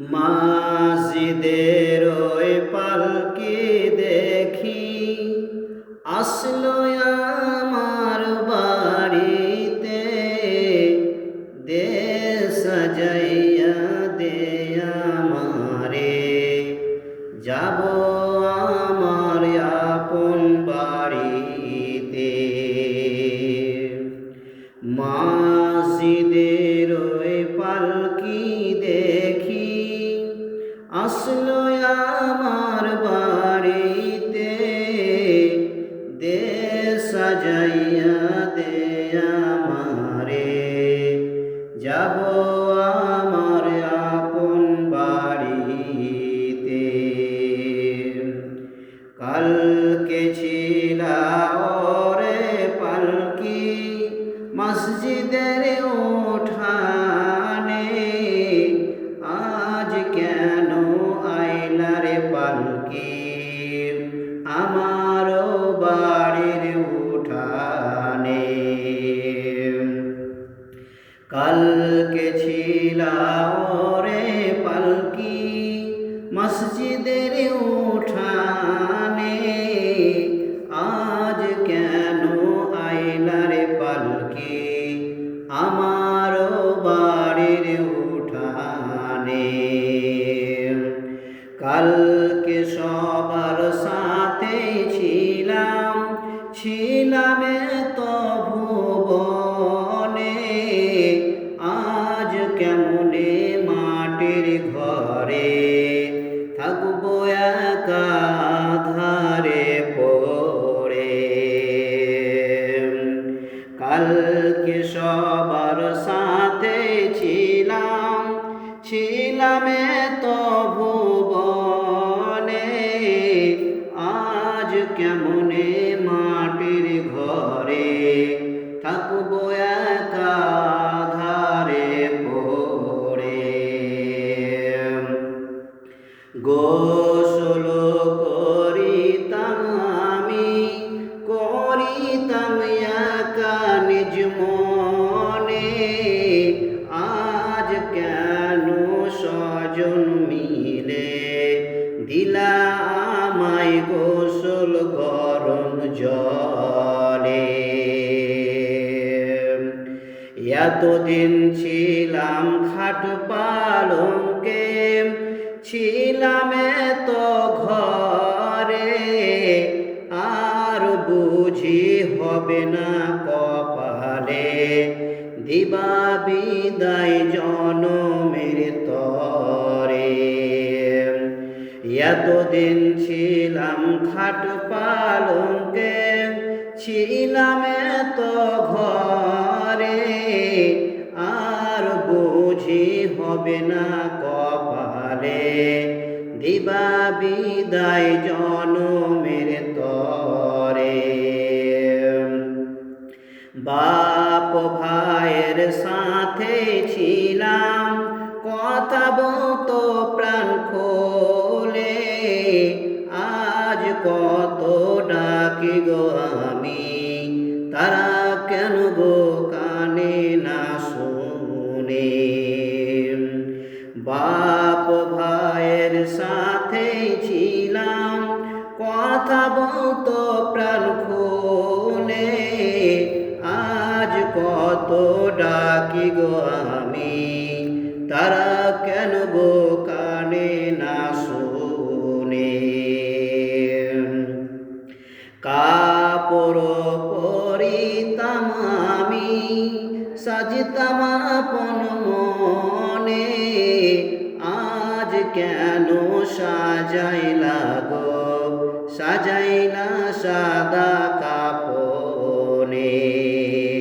মাজিদের ওই পালকি দেখি। আসলো আমার বাড়িতে, দে সাজাইয়া দে আমারে। যাব আমার আপন বাড়িতে। মাসিদের আসলো আমার বাড়িতে দে সাজাইয়া দে আমারে। যাব আমার আপন বাড়িতে। কালকে বাড়ির উঠানে। কালকে ছিলা ওরে পালকি মসজিদের উঠানে। আজ কেন আইলারে পালকি আমারও বাড়ির উঠানে? কালকে সবার থাকব একাধারে পড়ে। কালকে সবার সাথে ছিলাম ছিলাম তো ভুবনে। আজ কেমনে দিলা আমায় গোসল গরম জলে। এতদিন ছিলাম খাট পালঙ্কে, ছিলাম তো ঘরে। আর বুঝি হবে না কপালে, দিবা বিদায় জনমের তরে। এতদিন ছিলাম খাট পালঙ্কে, ছিলাম তো ঘরে। আর বুঝি হবে না কপালে, দিবা বিদায় জনমের তরে। বাপ ভাইয়ের সাথে ছিলাম, কথা বলতো প্রাণ খোলে কত ডাকি গো আমি? তারা কেন গো কানে না শুনে? বাপ ভাইয়ের সাথে ছিলাম, কথা বলতো প্রাণ খুলে। আজ কত ডাকি গো আমি? তারা কেন গো পরিতাম আমি সাজিতাম আপন মনে। আজ কেন সাজাইলা গো? সাজাইলা সাদা